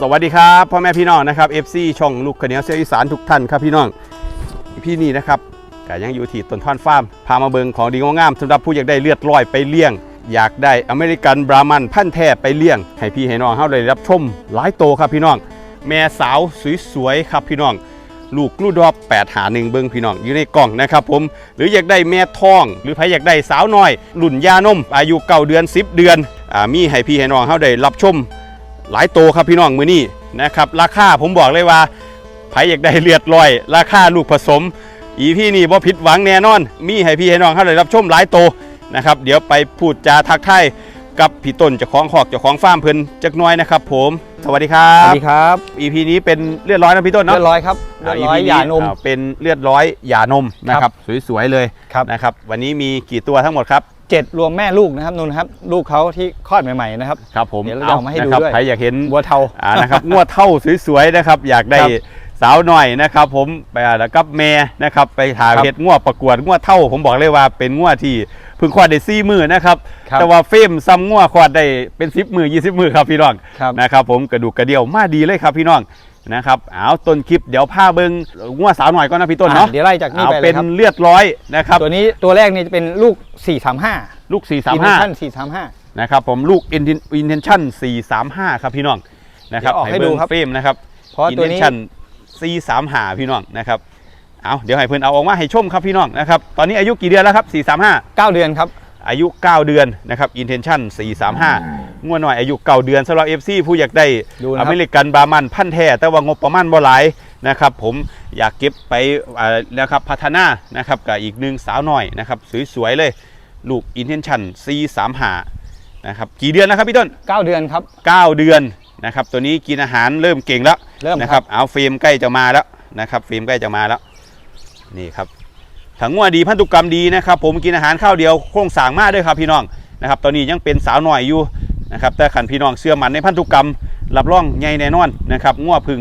สวัสดีครับพ่อแม่พี่น้องนะครับ FC ช่องลูกขเหนียวเสียอีสานทุกท่านครับพี่น้องพี่นี่นะครับก็ยังอยู่ที่ต้นท่อนฟาร์มพามาเบิงของดีงามๆสำหรับผู้อยากได้เลือดลอยไปเลี้ยง อยากได้อเมริกันบรามันพันธุ์แท้ไปเลี้ยง ให้พี่ให้น้องเฮาได้รับชมหลายโตครับพี่น้อง แม่สาวสวยๆครับพี่น้อง ลูกลูดอบ8หาหนึ่งเบิงพี่น้องอยู่ในกล่องนะครับผมหรืออยากได้แม่ท้อง หรือใครอยากได้สาวน้อยรุ่นยานมอายุเก้าเดือน 10 เดือนอามีให้พี่ให้น้องเฮาได้รับชม หลายโตครับพี่น้องมือนี้นะครับราคาผมบอกเลยว่าใครอยากได้เลือดลอย ราคาลูกผสม อีพี่นี่บ่ผิดหวังแน่นอน มีให้พี่ให้น้องเขาได้รับชมหลายโตนะครับเดี๋ยวไปพูดจาทักทายกับพี่ต้นเจ้าของขอกเจ้าของฟาร์มเพิ่นจักหน้อยนะครับผมสวัสดีครัสวับ สดีครับอีพีนี้เป็นเลือดร้อยนะพี่ต้นเลืเนาะอดร้อยครับเลือดร้อย EP หย่านม อ่เป็นเลือดร้อยหย่านมนะครับ สวยๆเลยครับ นะครับ วันนี้มีกี่ตัวทั้งหมดครับ เจ็ดรวมแม่ลูกนะครับนุ่นครับ ลูกเขาที่คลอดใหม่ๆนะครับ ครับผมเดี๋ยวเราจะเอามาให้ดูนะครับด้วยใครอยากเห็นวัวเทาอ่านะครับงวดเท่าสวยๆนะครับ อยากได้ครับสาวหน่อยนะครับ ผมไปแล้วกับแม่นะครับ ไปถ่ายครับเพชรงวดประกวดงวดเท่า ผมบอกเลยว่าเป็นงวดที่เพิ่งควาดได้ซี่มือนะครับครับแต่ว่าเฟรมซ้ำงวดควาดได้เป็นสิบมือยี่สิบมือครับพี่น้องครับนะครับ ผมกระดูกกระเดี่ยวมาดีเลยครับพี่น้อง นะครับเอาต้นคลิปเดี๋ยวผ้าเบิงงวดสาวหน่อยก่อนนะพี่ต้นเนาะอะเดี๋ยวไล่จากนี่เอาไปเลเป็ยนครับเลือดร้อยนะครับตัวนี้ตัวแรกนี่จะเป็นลูก 435 ลูก 435 435นะครับผมลูก intention 435 ครับพี่น้องนะครับเดี๋ยวออกให้เบิ่งดูครับเฟรมนะครับเพราะตัวนี้ intention 435 พี่น้องนะครับเอาเดี๋ยวให้เพื่อนเอาออกมาให้ชมครับพี่น้องนะครับตอนนี้อายุกี่เดือนแล้วครับ 435 9 เดือนครับ อายุ 9 เดือนนะครับ intention 435งวดหน่อยอายุ9เดือนสำหรับ FC ผู้อยากได้ดูนะครับอเมริกันบรามันพันธุ์แท้แต่ว่างบประมาณบ่หลายนะครับผมอยากเก็บไปอ่าแล้วครับพัฒนานะครับกับอีกหนึ่งสาวหน่อยนะครับสวยๆเลยลูก intention 435นะครับกี่เดือนแล้วครับพี่ต้น 9 เดือนครับ 9 เดือนนะครับตัวนี้กินอาหารเริ่มเก่งแล้วเริ่มนะคครัรับบเอาเฟรมใกล้จะมาแล้วนะครับเฟรมใกล้จะมาแล้วนี่ครับ ถังว่าดีพันธุกรรมดีนะครับ ผมกินอาหารข้าวเดียวโครงสร้างมากด้วยครับพี่น้องนะครับ ตอนนี้ยังเป็นสาวหน่อยอยู่นะครับแต่ขันพี่น้องเชื่อมันในพันธุกรรมรับรองใหญ่แน่นอนนะครับง่วพึ่ง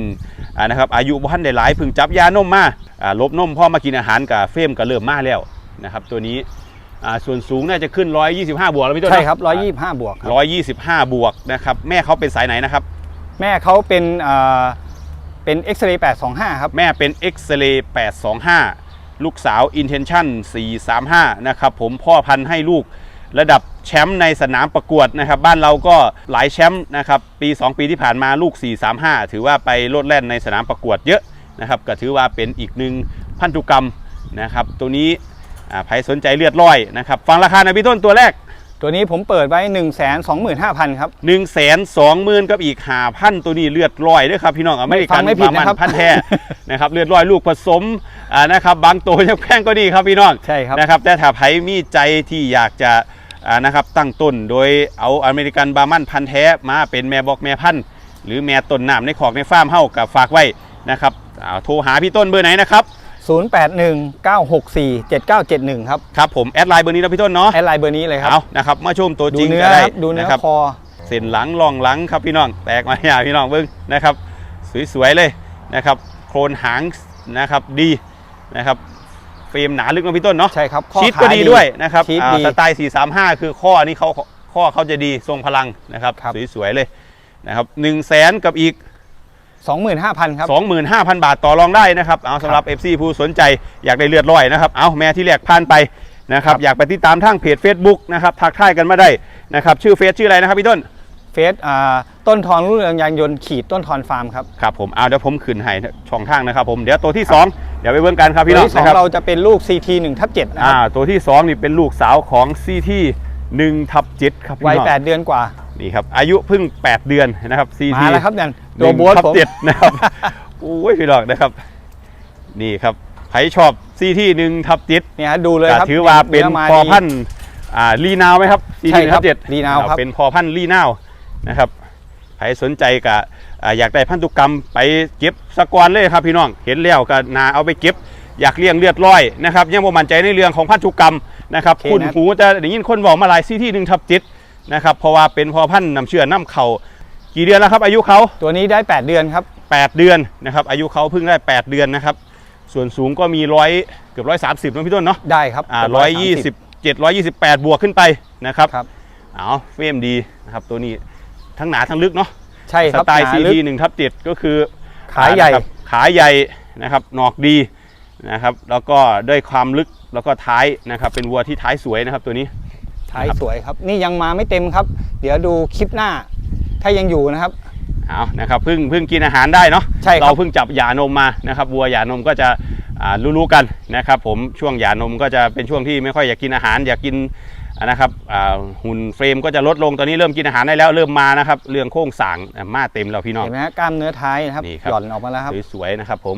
อ่านะครับอายุบ่ทันได้หลายพึ่งจับยานมมาอ่าลบนมพ่อมากินอาหารกับเฟรมก็เริ่มมาแล้วนะครับตัวนี้อ่าส่วนสูงน่าจะขึ้น 125 บวกแล้วพี่ต้นใช่ครับ 125 บวกครับ125 บวกนะครับแม่เขาเป็นสายไหนนะครับ แม่เขาเป็นอ่าเป็นเอ็กซเรย์825 ครับ แม่เป็น x r a y 825 ลูกสาว Intention 435 นะครับผมพ่อพันธุ์ให้ลูกระดับแชมป์ในสนามประกวดนะครับ บ้านเราก็หลายแชมป์นะครับ ปี 2 ปีที่ผ่านมาลูก 435 ถือว่าไปโลดแล่นในสนามประกวดเยอะนะครับ ก็ถือว่าเป็นอีกหนึ่งพันธุกรรมนะครับ ตัวนี้ใครสนใจเลือดร้อยนะครับ ฟังราคาในพี่ต้นตัวแรก ตัวนี้ผมเปิดไว้ 125,000ครับ 1นึ่งแสนสองหมื่นกับอีกหาพันตัวนี้เลือดลอยด้วยครับพี่น้องอเมริฟักันงไม่ผิดนะครับ พันธุ์แท้นะครับเลือดลอยลูกผสมอ่านะครับบางตัวยังแพงก็ดีครับพี่น้อง ใช่ครับ นะครับแต่ถ้าไผมีใจที่อยากจะอ่านะครับตั้งต้นโดยเอาอเมริกันบาร์มันพันธุ์แท้มาเป็นแม่บอกแม่พันธุ์หรือแม่ต้นน้ำในขอกในฟาร์มเฮ้ากับฝากไว้นะครับอ่าโทรหาพี่ต้นเบอร์ไหนนะครับ 0819647971 ครับ ครับผมแอดไลน์เบอร์นี้นะพี่ต้นเนาะแอดไลน์เบอร์นี้เลยครับเอานะครับมาชมตัวดูจริงเนื้อก็ได้ครับดูเนื้อนะครับคอเส้นหลังรองหลังครับพี่น้องแตกมาอย่าพี่น้องเบิ้งนะครับ สวยๆเลยนะครับ โครงหางนะครับดีนะครับเฟรมหนาลึกนะพี่ต้นเนาะใช่ครับข้อชีทขาก็ดีด้วยนะครับชีทอ่าดีสไตล์ 435 คือข้อนี้เขาข้อเขาจะดีทรงพลังนะครับครับ สวยๆเลยนะครับ1 0 0 0 0แสนกับอีก 25,000ครับ 25,000 บาทต่อรองได้นะครับเอาสำหรับ FC ผู้สนใจอยากได้เลือดร้อยนะครับเอาแม่ที่แรกผ่านไปนะครับครับอยากไปติดตามทางเพจ Facebook นะครับทักทายกันมาได้นะครับชื่อเฟซชื่ออะไรนะครับพี่ต้นเฟสอ่าต้นทอนรุ่งเรืองยางยนต์ขีดต้นทอนฟาร์มครับครับผมเอาเดี๋ยวผมขึ้นให้ช่องทางนะครับผมเดี๋ยวตัวที่ 2 เดี๋ยวไปเบิ่งกันครับพี่ตัวน้องที่สองนะครับเราจะเป็นลูก CT 1ทับ7นะอ่าครับตัวที่ 2 นี่เป็นลูกสาวของซีที่ 1ทับ7ครับพี่วัยน้อง8เดือนกว่า นี่ครับอายุเพิ่ง 8 เดือนนะครับซีมาที่แล้วครับนั่นตัวโบ๊ททับผมเจ็ดนะครับโอ้ยพี่น้องนะครับ นี่ครับใครชอบซีที่1ทับเจ็ด เนี่ยฮะดูเลยก็ครับถือว่าเป็นมาพอดี พันธุ์อ่าลีนาวไหมครับใช่ครับเจ็ดลีนาวครับ เป็นพอพันธุ์ลีนาวนะครับใครสนใจก็อ่าอยากได้พันธุกรรมไปเก็บสกอนเลยครับพี่น้องเห็นแล้วก็นาเอาไปเก็บ อยากเลี้ยงเลือดร้อยนะครับยังบ่มั่นใจในเรื่องของพันธุกรรมนะครับโอเคคุณนะหูจะได้ยินคนบอกมาหลายซีที่หนึ่งทับเจ็ดนะครับเพราะว่าเป็นพอพันธุ์นำเชื่อน้ำเขากี่เดือนแล้วครับ อายุเขา ตัวนี้ได้ 8 เดือนครับ 8 เดือนนะครับอายุเขาเพิ่งได้ 8 เดือนนะครับส่วนสูงก็มีร้อยเกือบร้อยสามสิบนะพี่ต้นเนาะได้ครับอ่าเกืบร้อยยี่สิบเจ็ดร้อยยี่สิบแปดบวกขึ้นไปนะครับครับ เอาเฟรมดีนะครับตัวนี้ทั้งหนาทั้งลึกเนาะใช่คสรับไตล์หนาซีลึก ทีหนึ่งทับเจ็ดก็คือขาใหญ่นะครับขาใหญ่นะครับหนอกดี นะครับ แล้วก็ด้วยความลึกแล้วก็ท้ายนะครับ เป็นวัวที่ท้ายสวยนะครับตัวนี้ ท้ายสวยครับ นี่ยังมาไม่เต็มครับ เดี๋ยวดูคลิปหน้า ถ้ายังอยู่นะครับเอานะครับเพิ่งเพิ่งกินอาหารได้เนาะใช่ครับเราเพิ่งจับหย่านมมานะครับวัวหย่านมก็จะอ่ารู้ๆกันนะครับ ผมช่วงหย่านมก็จะเป็นช่วงที่ไม่ค่อยอยากกินอาหาร อยากกินอ่านะครับอ่าหุ่นเฟรมก็จะลดลงตอนนี้เริ่มกินอาหารได้แล้วเริ่มมานะครับเรื่องโค้งสร้างอะมาเต็มแล้วพี่น้องเห็นไหมฮะกล้ามเนื้อท้ายนะครับนี่ครับหย่อนออกมาแล้วครับสวยๆนะครับผม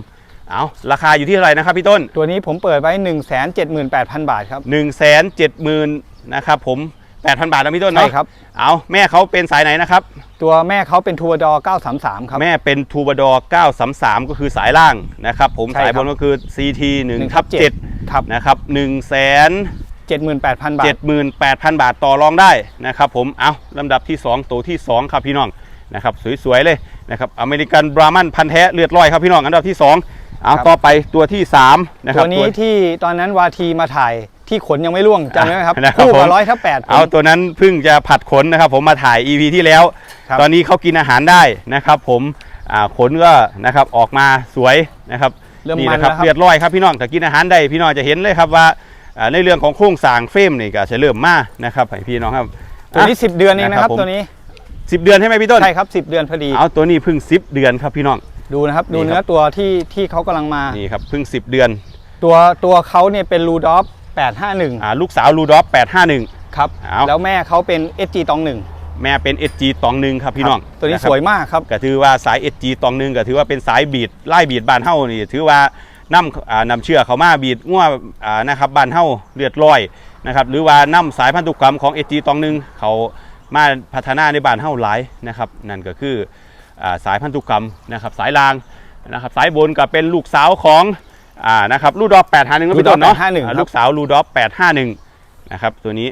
เอาราคาอยู่ที่เท่าไหร่นะครับพี่ต้น ตัวนี้ผมเปิดไว้ 1 7 8 0 0 0 บาทครับ 1 7 0 0 0 0นะครับผม 8,000 บาทนะพี่ต้นใช่เนาะครับ เอาแม่เขาเป็นสายไหนนะครับ ตัวแม่เขาเป็นทัวร์ดอ933 ครับ แม่เป็นทูบดอ933 ก็คือสายล่างนะครับผมใช่สายครับบนก็คือ CT 1ทับครับ7นะครับ1 7 78,000 บาท8,000 บาทต่อรองได้นะครับผม เอาลำดับที่ 2 ตัวที่ 2 ครับพี่น้องนะครับสวยๆเลยนะครับอเมริกันบรามันพันธุ์แท้เลือดร้อยครับพี่น้องอันดับที่ 2 เอาครับต่อไปตัวที่3นะครับตัวนี้ที่ตอนนั้นวาทีมาถ่ายที่ขนยังไม่ร่วงจำได้ไหมครับนะครับคู่ผกับมร้อยทับแปดเอาตัวนั้นเพิ่งจะผัดขนนะครับ ผมมาถ่าย EP ที่แล้วครับตอนนี้เขากินอาหารได้นะครับ ผมอ่าขนก็นะครับออกมาสวยนะครับเริ่มนี่มันนะครับแล้วครับเรียดร้อยครับพี่น้องถ้ากินอาหารได้พี่น้องจะเห็นเลยครับว่าอ่าในเรื่องของโครงสร้างเฟรมนี่ก็จะเริ่มมานะครับให้พี่น้องครับตัวนี้ 10 เดือนเองนะครับผมตัวนี้สิบเดือนใช่ไหมพี่ต้นใช่ครับ10 เดือนพอดีเอาตัวนี้เพิ่งสิบเดือนครับพี่น้อง ดูนะครับดูนี่ครับเนื้อตัวที่ที่เขากำลังมา นี่ครับเพิ่งสิบเดือนตัวตัวเขาเนี่ยเป็นรูดอฟ851อ่าลูกสาวลูดอฟ851 ครับเอา แล้วแม่เขาเป็น SG ตองหนึ่งแม่เป็น SG ตองหนึ่งครับพี่น้องตัวนี้ะครับสวยมากครับ ก็ถือว่าสาย SG ตองหนึงก็ถือว่าเป็นสายบีดไล่บีดบ้านเฮานี่ถือว่านำอ่านำเชื่อเขามาบีดง่วอ่านะครับบ้านเฮาเลือดร้อยนะครับหรือว่านำสายพันธุกรรมของ SG ตองหนึงเขามาพัฒนาในบ้านเฮาหลายนะครับนั่นก็คืออ่า สายพันธุกรรมนะครับสายลางนะครับสายบนก็เป็นลูกสาวของอ่านะครับลูดอฟ851นะพี่ต้นเนาะลูดอฟ851อ่าลูกสาวลูดอฟ851นะครับตัวนี้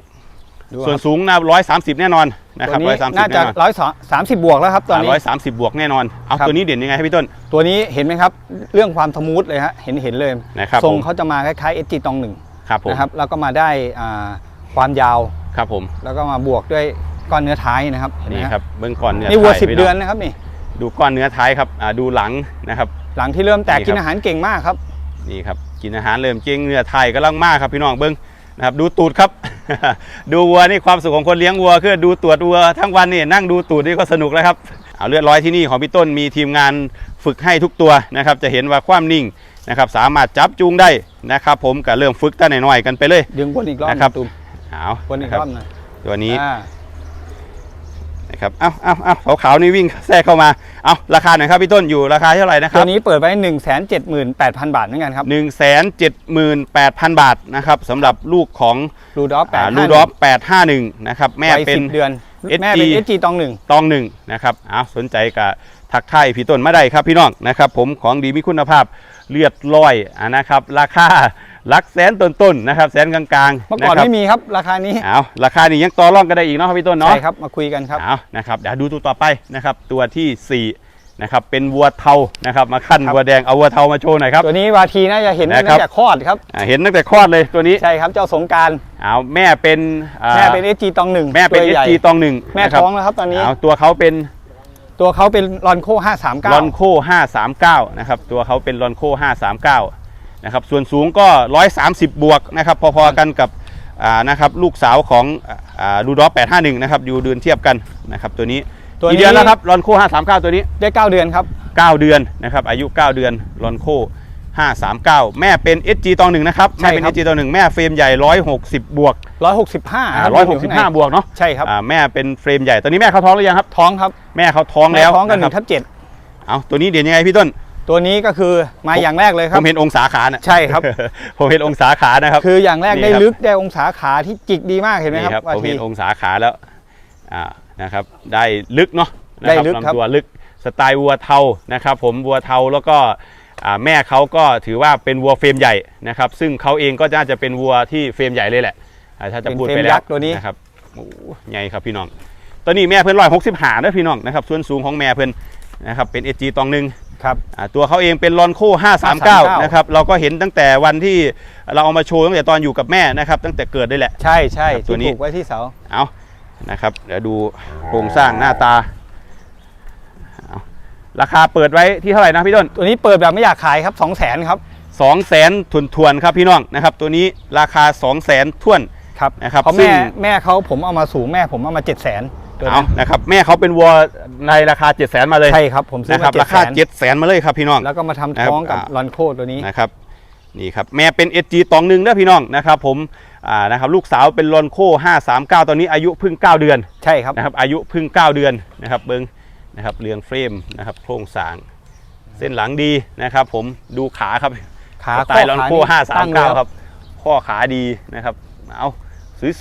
ดูส่วนครับสูงนะ130แน่นอนนะคตัรับวนี้130น่าแน่จะนอนร้อยสามสิบบวกแล้วครับตอนนี้ร้อยสามสิบบวกแน่นอนเอาครับตัวนี้เด่นยังไงครับพี่ต้น ตัวนี้เห็นไหมครับ เรื่องความสมูทเลยฮะเห็นเห็นเลยนะครับทรงผมเขาจะมาคล้ายๆ SG ตองหนึ่งครับผมนะครับแล้วก็มาได้อ่าความยาวครับผมแล้วก็มาบวกด้วยก้อนเนื้อท้ายนะครับเห็นไหมนี่ฮะครับเบื้องก่อนเนื้อนี่วัวท้ายสิบไเดือนนะครับนี่ ดูก้อนเนื้อท้ายครับอ่าดูหลังนะครับ หลังที่เริ่มแตกนี่ครับกินอาหารเก่งมากครับนี่ครับกินอาหารเริ่มเก่งเนื้อไทยกำลังมากครับพี่น้องเบิ้งนะครับดูตูดครับ ดูวัวนี่ความสุขของคนเลี้ยงวัวคือดูตูดวัวทั้งวันนี่นั่งดูตูดนี่ก็สนุกแล้วครับเอาเลือดร้อยที่นี่ของพี่ต้นมีทีมงานฝึกให้ทุกตัวนะครับ จะเห็นว่าความนิ่งนะครับ สามารถจับจูงได้นะครับ ผมก็เริ่มฝึกตั้งหน่อยๆกันไปเลย ดึงวนอีกรอบนะครับตุ้มเอาวนอีนะกครับรอบหนะตัวนี้อ่า นะครับเอ้าเอ้าเอ้าขาวๆนี่วิ่งแทรกเข้ามาเอาราคาหน่อยครับพี่ต้นอยู่ราคาเท่าไหร่นะคตัรัวบนี้เปิดไว้ 1 7 8 0 0 0 บาทเหมือนกันครับ 1 7 8 0 0 0 บาทนะครับสำหรับลูกของรูดอฟแปดลูดอฟ851นะครับแม่วัยเป็นสิบเดือน SG แม่เป็น SG ตองหนึ่งตองหนึ่งนะครับเอาสนใจกับทักทายพี่ต้นมาได้ครับพี่น้องนะครับ ผมของดีมีคุณภาพเลือดลอยอะนะครับ ราคา หลักแสนต้นๆนะครับแสนกลางๆเมื่อก่อนะรับไม่มีครับราคานี้เอาราคานี้ยังต่อรองกันได้อีกเนาะครับพี่ต้นเนาะใช่ครับมาคุยกันครับเอานะครับเดี๋ยวดูตัวต่อไปนะครับตัวที่4นะครับเป็นวัวเทานะครับมาขั้นครับวัวแดงเอาวัวเทามาโชว์หน่อยครับตัวนี้วาทีน่าจะเห็นนะครัตั้บงแต่คลอดครับอ่าเห็นตั้งแต่คลอดเลยตัวนี้ใช่ครับเจ้าสงกรารเอาแม่เป็นอ่าแม่เป็น SG ตองหนึ่งแม่เป็นตัวใหญ่ SG ตองหนึ่งแม่นะครับท้องแล้วครับตอนนี้เอาตัวเขาเป็นตัวเขาเป็นรอนโคลอน539โค539นะครับตัวเขาเป็นลอนโค539 นะครับส่วนสูงก็ 130 บวกนะครับพอๆกันกับอ่านะครับลูกสาวของอ่าลูดอฟ851 นะครับอยู่เดือนเทียบกันนะครับตัวนี้ตัวนี้กี่เดือนแล้วครับลอนโค539 ตัวนี้ได้ 9 เดือนครับ 9 เดือนนะครับอายุ 9 เดือนลอนโค539 แม่เป็น SG ตองหนึ่งนะครับใช่แม่เป็นครับ SG ตองหนึ่งแม่เฟรมใหญ่ 160 บวก 165อ่าครับอยู่ข้างใน165 บวกเนาะใช่ครับอ่าแม่เป็นเฟรมใหญ่ตอนนี้แม่เขาท้องหรือยังครับท้องครับแม่เขาท้องแม่แล้วท้องกันหนะนึ่งครัทับเจ็ดเอาตัวนี้เด่นยังไงพี่ต้น ตัวนี้ก็คือมาอย่างแรกเลยคผรับมเห็นองศาขาน่ะใช่ครับ ผมเห็นองศาขานะครับ คืออย่างแรกนี่ได้ครับลึกได้องศาขาที่จิกดีมากเห็นไหมนี่ครับครับวาผมทีเห็นองศาขาแล้วอ่านะครับ ได้ลึกเนาะนะได้ลึกครับลำตัวลึกสไตล์วัวเทานะครับ ผมวัวเทาแล้วก็อ่าแม่เขาก็ถือว่าเป็นวัวเฟรมใหญ่นะครับ ซึ่งเขาเองก็น่าจะเป็นวัวที่เฟรมใหญ่เลยแหละอ่าถ้าจะเป็นพูดเฟรไปมแล้ยัวกษ์ตัวนี้นะครับโอ้โหใหญ่ครับพี่น้อง ตอนนี้แม่เพิ่นร้อยหกสิบหานะพี่น้องนะครับส่วนสูงของแม่เพิ่นนะครับเป็นเอจีตองหนึ่ง ครับอ่าตัวเขาเองเป็นลอนโค539 539 นะครับ เราก็เห็นตั้งแต่วันที่เราเอามาโชว์ตั้งแต่ตอนอยู่กับแม่นะครับ ตั้งแต่เกิดได้แหละ ใช่ใช่ครับตัวที่นี้ผูกไว้ที่เสา เอานะครับเดี๋ยวดูโครงสร้างหน้าตาราคาเปิดไว้ที่เท่าไหร่นะพี่ต้น ตัวนี้เปิดแบบไม่อยากขายครับ2 0 0แสนครับ2 0 0แสนทุนทวนๆครับพี่น้องนะครับ ตัวนี้ราคา2 0 0แสนทวน ครับนะครับเพราะซึ่แม่ง แม่เขาผมเอามาสูงแม่ผมเอามา7 0 0แสน ตัวเอานั้นนะครับแม่เขาเป็นวัวในราคา 7 0 0แสนมาเลยใช่ครับ ผมซื้อนะครัมาบเจ็ราดคาแสน7 0 0แสนมาเลยครับพี่น้อง แล้วก็มาทำนะครับท้องกับอ่าลอนโคตัวนี้ นะครับนี่ครับแม่เป็น SG ตองหนึ่งนะพี่น้องนะครับผมอ่านะครับลูกสาวเป็นลอนโค539 ตอนนี้อายุเพิ่ง 9 เดือนใช่ครับ นะครับอายุเพิ่ง 9 เดือนนะครับเบิ้งนะครับเรืองเฟรมนะครับโครงสร้าง เส้นหลังดีนะครับผมดูขาครับ ขาสไตล์ลอนโคนี่ตั้งแล้ว 539 ครับ ข้อขาดีนะครับเอา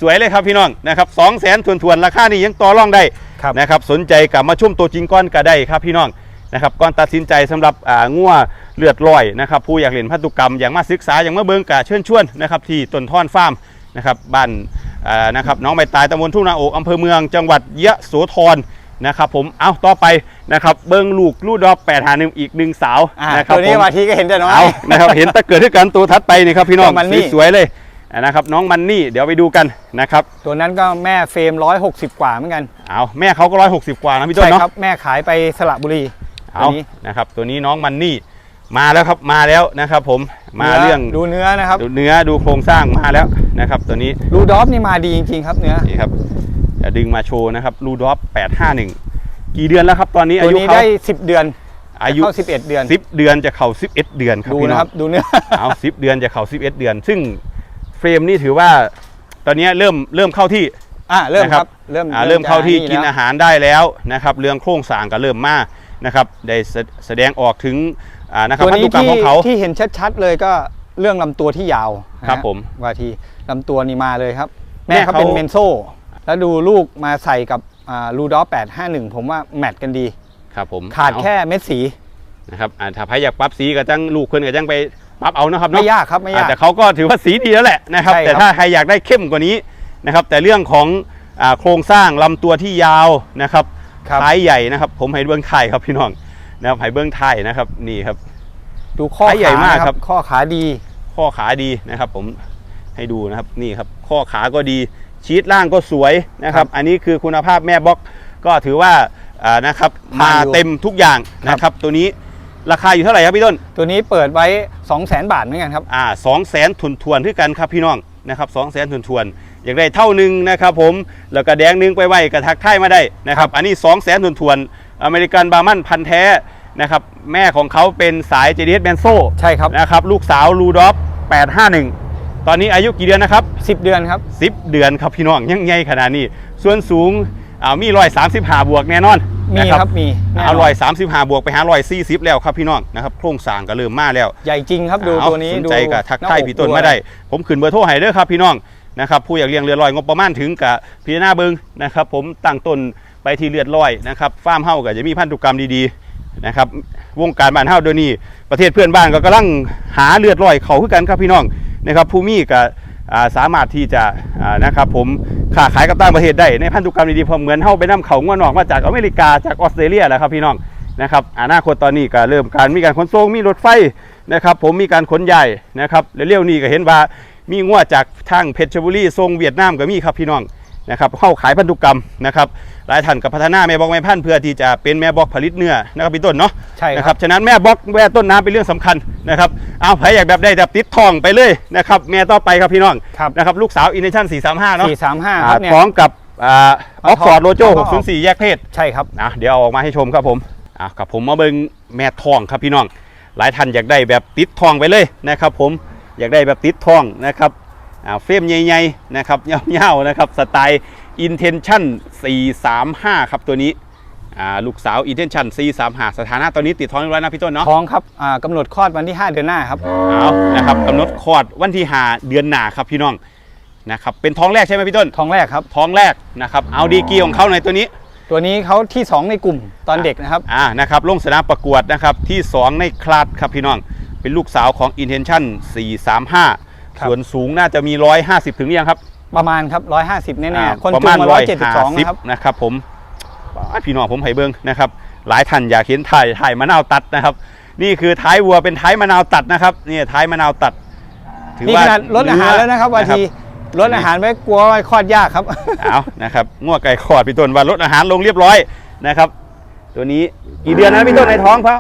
สวยๆเลยครับพี่น้องนะครับ2 0 0 0 0 0ทวนๆราคานี้ยังต่อรองได้ครับนะครับสนใจกลับมาชุ่มตัวจริงก้อนก็ได้ครับพี่น้องนะครับก่อนตัดสินใจสำหรับอ่างัวเลือดลอยนะครับผู้อยากเรียนพันธุกรรมอย่างมาศึกษาอย่างมาเบิงกะเชิญชวนนะครับที่ต้นท่อนฟาร์มนะครับบ้านอ่านะครับน้องใบตายตำบลทุ่งนาโอกอำเภอเมืองจังหวัดยะโสธรนะครับผมเอาต่อไปนะครับเบิงลูกลูกดอกแปดหาหนึ่งอีกหนึ่งสาวอ่านะครับตัวนี้ผมมาทีก็เห็นแต่น้อยเอานะครับเห็นตะเกิดด้วยกันตัวทัดไปนี่ครับพี่น้องน้องมันนี่สวยๆเลย นะครับน้องมันนี่เดี๋ยวไปดูกันนะครับตัวนั้นก็แม่เฟรม 160 กว่าเหมือนกันเอาแม่เขาก็ร้อยหกสิบกว่านะพี่ต้นใช่เนาะครับแม่ขายไปสระบุรีตัเอาวนี้นะครับตัวนี้น้องมันนี่มาแล้วครับมาแล้วนะครับผมมาเรื่องดูเนื้อนะครับดูเนื้อดูโครงสร้างมาแล้วนะครับ ตัวนี้รูดอฟนี่มาดีจริงๆครับเนื้อนี่ครับเดี๋ยวดึงมาโชว์นะครับรูดอฟ851 กี่เดือนแล้วครับตอนนี้ตัอาวยุนี้เขาได้ 10 เดือนอายุเข้า11 เดือน 10 เดือนจะเข้า 11 เดือนครับดูพี่น้นะอคงรับดูเนื้อเอา10 เดือนจะเข้า 11 เดือน ซึ่ง เฟรมนี่ถือว่าตอนนี้เริ่มเริ่มเข้าที่ อ่าเริ่มนะคครัรับบเริ่มอ่าเริ่มเข้าที่จะกินอาหารได้แล้วนะครับ เรื่องโครงสร้างก็เริ่มมานะครับได้แสแสดงออกถึงอ่านะครับตัวพันนี้ธุกรรมที่ของเขาที่เห็นชัดๆเลยก็เรื่องลำตัวที่ยาวนะฮะครับผมว่าทีลำตัวนี่มาเลยครับ แม่แม่เขาเขาเป็นเมนโซแล้วดูลูกมาใส่กับรูดอฟ851ผมว่าแมทกันดี ครับผมขาดเอแค่เม็ดสีนะครับอ่าถ้าใครอยากปรับสีก็จังลูกเพื่อนก็จังไป ปรับเอานะครับเนาะไม่ยากครับไม่ยากอ่าแต่เขาก็ถือว่าสีดีแล้วแหละนะครับใช่ครับ แต่ถ้าใครอยากได้เข้มกว่านี้นะครับ แต่เรื่องของอ่าโครงสร้างลำตัวที่ยาวนะครับครับท้ายใหญ่นะครับ ผมให้เบื้องไทยครับพี่น้องนะครับให้เบื้องไทยนะครับนี่ครับ ดูข้อขาใหญ่ขามากนะครับ ข้อขาดี ข้อขาดีนะครับ ผมให้ดูนะครับนี่ครับ ข้อขาก็ดีชีตล่างก็สวยนะครับ อันนี้คือคุณภาพแม่บล็อกก็ถือว่าอ่านะครับผ่ามานอยู่เต็มทุกอย่างนะครับ ตัวนี้ ราคาอยู่เท่าไหร่ครับพี่ต้น ตัวนี้เปิดไว้ 200,000 บาทเหมือนกันครับ อ่าสองแสนทุนทวนๆด้วยกันครับพี่น้องนะครับสองแสนทุนทวนๆอยากได้เท่าหนึงนะครับผม แล้วก็แดงหนึงไปไว้กระทักท้ายมาได้นะครับ อันนี้สองแสนทุนทวนๆอเมริกันบาร์มันพันธุ์แท้นะครับแม่ของเขาเป็นสาย JDS แบนโซใช่ครับ นะครับลูกสาวลูดอฟ851 ตอนนี้อายุกี่เดือนนะครับ 10 เดือนครับ 10 เดือนครับพี่น้องยังใหญ่ขนาดนี้ ส่วนสูง อ่ามีรอย35บวกแน่นอนมีนะครับมีแน่นเอานรอย35บวกไปหาร้อย40แล้วครับพี่น้องนะครับโครงสร้างก็เริ่มมาแล้ว ใหญ่จริงครับดูเอาตัวนี้สนดูใจกับทักทายหอกพี่ต้นวมาได้ ผมขึ้นเบอร์โทรให้เด้อครับพี่น้องนะครับผู้อยากเลี้ยงเรือลอยงบประมาณถึงกับพี่หน้าเบิงนะครับ ผมตั้งต้นไปที่เลือดลอยนะครับฟาร์มเฮาก็จะมีพันธุกรรมดีๆนะครับวงการบ้านเฮาเดี๋ยวนี้ประเทศเพื่อนบ้านก็กำลังหาเลือดลอยเขาคือกันครับพี่น้องนะครับผู้มีก็อ่า สามารถที่จะนะครับผมค้าขายกับต่างประเทศได้ในพันธุกรรมดีๆพอเหมือนเข้าไปนํเขาง่วนอกมาจากอเมริกาจากออสเตรเลียแหละครับพี่น้องนะครับอนาคตตอนนี้ก็เริ่มการมีการขนส่งมีรถไฟนะครับผมมีการขนใหญ่นะครับและเร็วนี้ก็เห็นว่ามีงวดจากทางเพชรบุรีทรงเวียดนามก็มีครับพี่น้องนะครับเข้าขายพันธุกรรมนะครับ หลายท่านกับพัฒนาแม่บอกแม่พันธุ์เพื่อที่จะเป็นแม่บอกผลิตเนื้อนะครับพี่ต้นเนาะใช่นะคครัรับบฉะนั้นแม่บอกแม่ต้นน้ำเป็นเรื่องสำคัญนะครับเอาใครอยากแบบได้แบบติดทองไปเลยนะครับแม่ต่อไปครับพี่น้องครับ นะครับลูกสาวอินเนชั่น435เนาะ435ครับเนี่ย พร้อมกับออเอาอกฟอร์ดโลโจเอาเอา604 แยกเพศ ใช่ครับ นะเดี๋ยวเอาออกมาให้ชมครับผมอะกับผมมาเบิงแม่ทองครับพี่น้อง หลายท่านอยากได้แบบติดทองไปเลยนะครับผมอยากได้แบบติดทองนะครับอ่าเฟรมใหญ่ๆนะครับเงาวๆนะครับสไตล์ Intention 435 ครับตัวนี้อ่าลูกสาว Intention 435 สถานะตอนนี้ติดท้องเรียบร้อยนะพี่ต้นเนาะท้องครับอ่ากำหนดคลอดวันที่ 5 เดือนหน้าครับเอานะครับกำหนดคลอดวันที่ 5 เดือนหน้าครับพี่น้องนะครับเป็นท้องแรกใช่ไหมพี่ต้นท้องแรกครับท้องแรกนะครับเอาดีกรีของเขาหน่อยตัวนี้ ตัวนี้เขาที่ 2 ในกลุ่มตอนเด็กนะครับอ่านะครับลงสนามประกวดนะครับที่ 2 ในคลาสครับพี่น้อง เป็นลูกสาวของ Intention 435ครับส่วนสูงน่าจะมี 150 ถึงหรือยังครับ ประมาณครับ150แน่อ่าๆคนประจูมาณงมา172นะครับ150นะครับ ผมอ่าพี่น้องผมไห้เบิ้งนะครับ หลายท่านอยากเห็นถ่ายถ่ายมะนาวตัดนะครับ นี่คือท้ายวัวเป็นท้ายมะนาวตัดนะครับนี่ท้ายมะนาวตัดนี่ขนาดลดอาหารแล้วนะครับวันทีลดอาหารไว้กลัวว่าคลอดยากครับเอานะครับง่วไก่ขอดพี่ต้นว่าลดอาหารลงเรียบร้อยนะครับ ตัวนี้กี่เดือนนะพี่ต้นในท้องเขา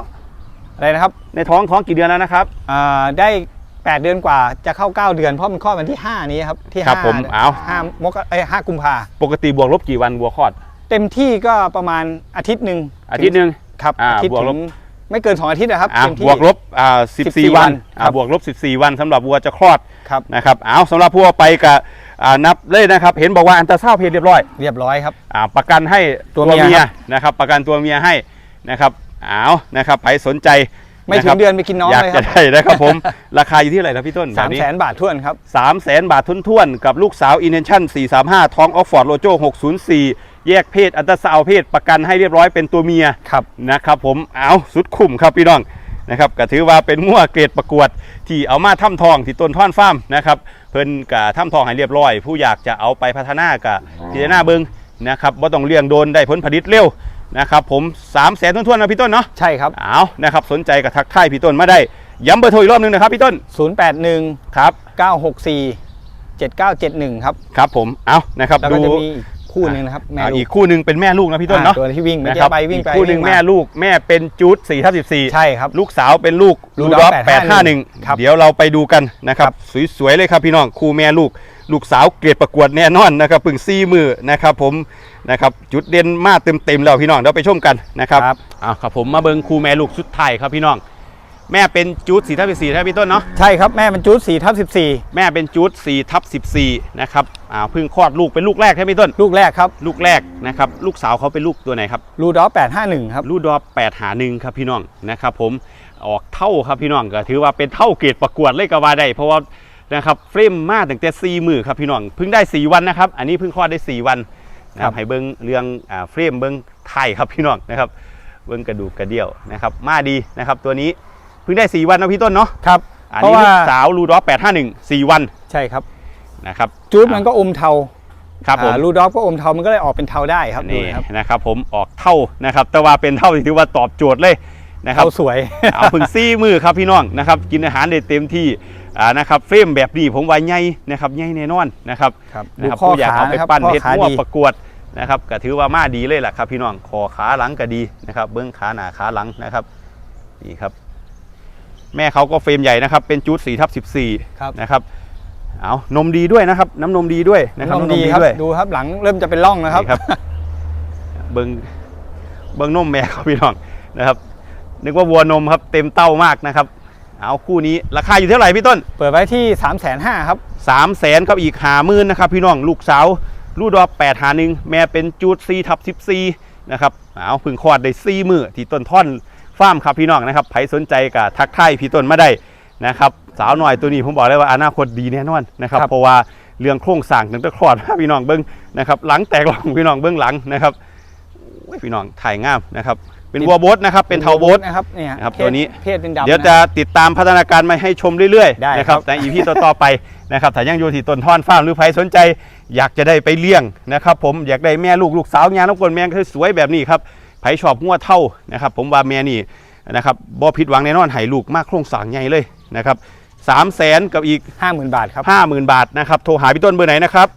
อะไรนะครับ ในท้องท้องกี่เดือนแล้วนะครับอ่าได้ 8 เดือนกว่าจะเข้า 9 เดือนเพราะมันคลอดวันที่ 5 นี้ครับที่ครับผม5เอา ห้ามกเอ้ยห้ากุมภาปกติบวกลบกี่วันวัวคลอด เต็มที่ก็ประมาณอาทิตย์หนึ่งอาทิตย์หนึ่ง ครับอ่าอาทิตย์บวกลถึบ งไม่เกิน 2 อาทิตย์นะครับอะเต็มที่ บวกลบอ่า14 14วัวันนอ่าครับ บวกลบ 14 วันสำหรับวัวจะคลอดครับ นะครับเอาสำหรับผู้เอาไปกับอ่านับเลยนะครับ เห็นบอกว่าอันตราซาวด์เพศเรียบร้อยเรียบร้อยครับ อ่าประกันให้ตัวเมียครับ นะครับ ประกันตัวเมียให้นะครับเอานะครับใครสนใจ ไม่ถึะครังบเดือนไปกินน้องอยากเลยคจะรับได้นะครับผม ราคาอยู่ที่เท่าไหร่นะพี่ต้นสามแบบนี้แสนบาทท้วนครับสามแสนบาททุนๆกับลูกสาวอินเทนชั่น435 ท้องออกฟอร์ดโลโจ604 แยกเพศอันตราซาวด์เพศประกันให้เรียบร้อยเป็นตัวเมียครับนะครับผมเอาสุดคุ้มครับพี่น้องนะครับก็ถือว่าเป็นงัวเกรดประกวดที่เอามาทำทองที่ต้นท่อนฟาร์มนะครับเพิ่นกับทำทองให้เรียบร้อย ผู้อยากจะเอาไปพัฒนากับพิจารณาเบิงนะครับว่าต้องเลี้ยงโดนได้ผลผลิตเร็ว นะครับผม3 0 0แสนทุ่นๆนะพี่ต้นเนาะใช่ครับเอานะครับสนใจกับทักทายพี่ต้นมาได้ ย้ำเบอร์โทรอีกรอบหนึงนะครับพี่ต้น 081 ครับ 964 7971 ครับ ครับผมเอานะครับแล้วดูก็จะมีอีกคู่หนึ่งนะครับแม่อ่าลูอีกกคู่หนึ่งเป็นแม่ลูกนะพี่ต้นเนาะอ่ตัวที่วิ่งเมื่อนะกี้ครับไปวิ่งอีกไปคู่หนึ่งวิ่าแม่ลูกแม่เป็นจูด4ทับ14 ใช่ครับ ลูกสาวเป็นลูกลูลูกกดดออกก851 ครับ851เดี๋ยวเราไปดูกันนะครับครับ สวยๆเลยครับพี่น้อง คู่แม่ลูก ลูกสาวเกรดประกวดแน่นอนนะครับปึงซี่มือนะครับผมนะครับจุดเด่นมากเต็มๆแล้วพี่น้องเดี๋ยวไปชมกันนะครับครับอ้าวครับผมมาเบิงคู่แม่ลูกสุดท้ายครับพี่น้อง แม่เป็นจูด4ทับ14ครับพี่ต้นเนาะใช่ครับแม่เป็นจูด4ทับแม่เป็นจูด4ทับ14นะครับอ่าเพิ่งคลอดลูกเป็นลูกแรกใช่ไหมพี่ต้น14ลูกแรกครับลูกแรกนะครับลูกสาวเขาเป็นลูกตัวไหนครับลูดอ851ครับลูกดอก8หาหนึ่งครับพี่น้องนะครับผมออกเท่าครับพี่น้องก็ถือว่าเป็นเท่าเกรดประกวดเลยก็ว่าได้เพราะว่า นะครับเฟรมมาตั้งแต่4มือครับพี่น้องเพิ่งได้4วันนะครับ อันนี้เพิ่งคลอดได้4วันนะคครัรับบให้เบิ้งเรื่องอ่าเฟรมเบิ้งไทยครับพี่น้องนะครับ เบิ้งกระดูกกระเดี่ยวนะครับมาดีนะครับตัวนี้เพิ่งได้4วันนะพี่ต้นเนาะครับอันเพราะนี้ว่าลูกสาวลูดอก851 4วันใช่ครับนะครับจูดมันก็อมเทาครับผมอ่าลูดอก็อมเทามันก็เลยออกเป็นเทาได้ครับดูนี่นะครับนะครับผมออกเท่านะครับ แต่ว่าเป็นเท่าที่ถือว่าตอบโจทย์เลยนะครับเทาสวยเอาพึ่งซี่มือครับพี่น้องนะครับกินอาหารได้เต็มที่ อ่านะครับเฟรมแบบนี้ผมว่าใหญ่นะครับใหญ่แน่นอนนะครับครับนะดูครับข้อผู้อยากขาเอาไปนะครับปั้นข้อเฮ็ดขามั่วดี ประกวดนะครับก็ถือว่ามาดีเลยแหละครับ พี่น้องคอขาหลังก็ดีนะครับ เบื้องขาหน้าขาหลังนะครับนี่ครับ แม่เขาก็เฟรมใหญ่นะครับ เป็นจูด4ทับ14ครับนะครับเอานมดีด้วยนะครับ น้ำนมดีด้วยนะครับนมดีครับด้วย ดูครับหลังเริ่มจะเป็นร่องนะครับ นี่ครับเบิ้งเบิ้งนมแม่ครับพี่น้องนะครับ นึกว่าวัวนมครับ เต็มเต้ามากนะครับ เอาคู่นี้ราคาอยู่เท่าไหร่พี่ต้น เปิดไว้ที่ 3 5 0 0 0ครับ 3 0 0แสนกับอีกหามื่นนะครับพี่น้องลูกสาวลูกดอก8หาหนึ่งแม่เป็นจูดซีทับ14นะครับเอาพึ่งคลอดได้4มือที่ต้นท่อนฟาร์มครับพี่น้องนะครับใครสนใจกับทักทายพี่ต้นมาได้นะครับสาวหน่อยตัวนี้ผมบอกเลยว่าอนาคตดีแน่นอนนะครับครับเพราะว่าเรื่องโครงสร้างตั้งแต่คลอดมาพี่น้องเบิ้งนะครับหลังแตกหลองพี่น้องเบิ้งหลังนะครับโอ้ยพี่น้องถ่ายงามนะครับ เป็นวัวโบทนะครับ เป็นเทาโบทนะครับเนี่ยนะครับเพศตัวนี้เพศเป็นดำเดี๋ยวนะจะติดตามพัฒนาการมาให้ชมเรื่อยได้ๆนะคครัรับบในอีพีต่อๆไปนะครับถ้ายังอยู่ที่ต้นท่อนฟาร์มหรือใครสนใจ อยากจะได้ไปเลี้ยงนะครับ ผมอยากได้แม่ลูกลูกสาวยางน้ำกลนแม่สวยๆแบบนี้ครับไผชอบงัวเท่านะครับ ผมว่าแม่นี่นะครับบ่ผิดหวังแน่นอนให้ลูกมากโครงสร้างใหญ่เลยนะครับสามแสนกับอีก50,000บาทครับห้าหมื่นบาทนะครับโทรหาพี่ต้นเบอร์ไหนนะครับ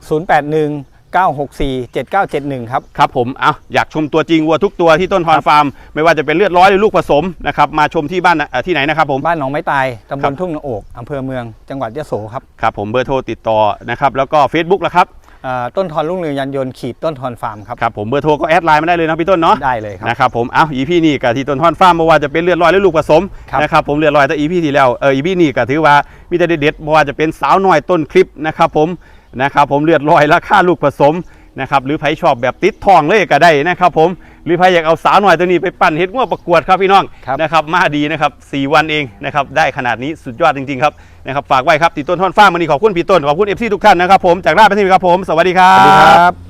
081 964 7971 ครับ ครับผมเอาอยากชมตัวจริงวัวทุกตัวที่ต้นทอนฟาร์ม ไม่ว่าจะเป็นเลือดร้อยหรือลูกผสมนะครับมาชมที่บ้านเอ่อที่ไหนนะครับผม บ้านหนองไม้ตายตำบครัลบ ทุ่งนาโอกอำเภอเมือง จังหวัดยะโสครับครับผมเบอร์โทรติดต่อนะครับแล้วก็ Facebook ละครับเอ่อต้นทอนรุ่งเรืองยันยนต์ขีดต้นทอนฟาร์มครับ ครับผมเบอร์โทรก็แอดไลน์มาได้เลยนะพี่ต้นเนาะ ได้เลยครับ นะครับผมเอาอีพีนี่กับที่ต้นทอนฟาร์มไม่ว่าจะเป็นเลือดลอยหรือลูกผสมครับ นะครับผมเลือดลอยแต่อีพีที่แล้วเอออีพีนี่ก็ถือว่ามีแต่เด็ดๆไม่ว่าจะเป็นสาวน้อยต้นคลิปนะครับผม นะครับผมเลือดลอยราคาลูกผสมนะครับหรือใครชอบแบบติดทองเลยก็ได้นะครับผมหรือใครอยากเอาสาวน้อยตัวนี้ไปปั้นเฮ็ดง้วประกวดครับพี่น้องครับนะครับมาดีนะครับสี่วันเองนะครับได้ขนาดนี้สุดยอดจริงๆครับนะครับฝากไว้ครับติดต้นทอนฟาร์มวันนี้ขอบคุณพี่ต้นขอบคุณเอฟซีทุกท่านนะครับผมจากราชพัฒนีครับผมสวัสดีครัสวัสดีบครับ